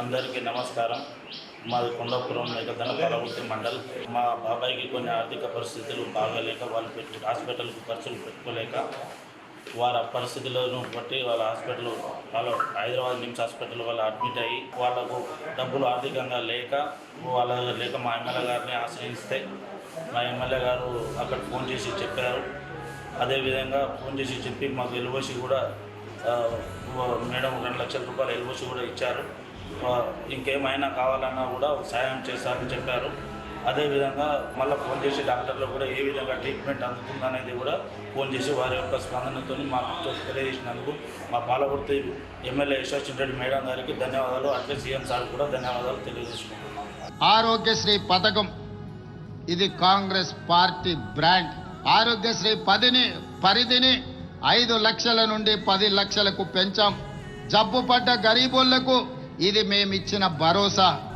అందరికీ నమస్కారం. మాది కొండాపురం లేక పరవృత్తి మండల్. మా బాబాయ్కి కొన్ని ఆర్థిక పరిస్థితులు బాగాలేక వాళ్ళు పెట్టి హాస్పిటల్కి ఖర్చులు పెట్టుకోలేక వారి పరిస్థితులను బట్టి వాళ్ళ హాస్పిటల్ వాళ్ళు హైదరాబాద్ నిమ్స్ హాస్పిటల్ వాళ్ళు అడ్మిట్ అయ్యి వాళ్ళకు డబ్బులు ఆర్థికంగా లేక వాళ్ళ లేక మా ఎమ్మెల్యే గారిని ఆశ్రయిస్తే మా ఎమ్మెల్యే గారు అక్కడ ఫోన్ చేసి చెప్పారు. అదేవిధంగా ఫోన్ చేసి చెప్పి మాకు ఎల్ఓసి కూడా మేడం రెండు లక్షల రూపాయలు ఎల్ఓసి కూడా ఇచ్చారు. ఇంకేమైనా కావాలన్నా కూడా సాయం చేస్తారని చెప్పారు. అదేవిధంగా మళ్ళీ ఫోన్ చేసి డాక్టర్లు కూడా ఏ విధంగా ట్రీట్మెంట్ అందుతుందనేది కూడా ఫోన్ చేసి వారి యొక్క స్పందనతో మాకు తెలియజేసినందుకు మా పాలకుర్తి ఎమ్మెల్యే యశోచన్ రెడ్డి మేడం గారికి ధన్యవాదాలు. అట్లే సీఎం సార్ కూడా ధన్యవాదాలు తెలియజేసుకుంటున్నాం. ఆరోగ్యశ్రీ పథకం ఇది కాంగ్రెస్ పార్టీ బ్రాండ్. ఆరోగ్యశ్రీ పదిని పరిధిని ఐదు లక్షల నుండి పది లక్షలకు పెంచాం. జబ్బు పడ్డ గరీబులకు ఇది మేమిచ్చిన భరోసా.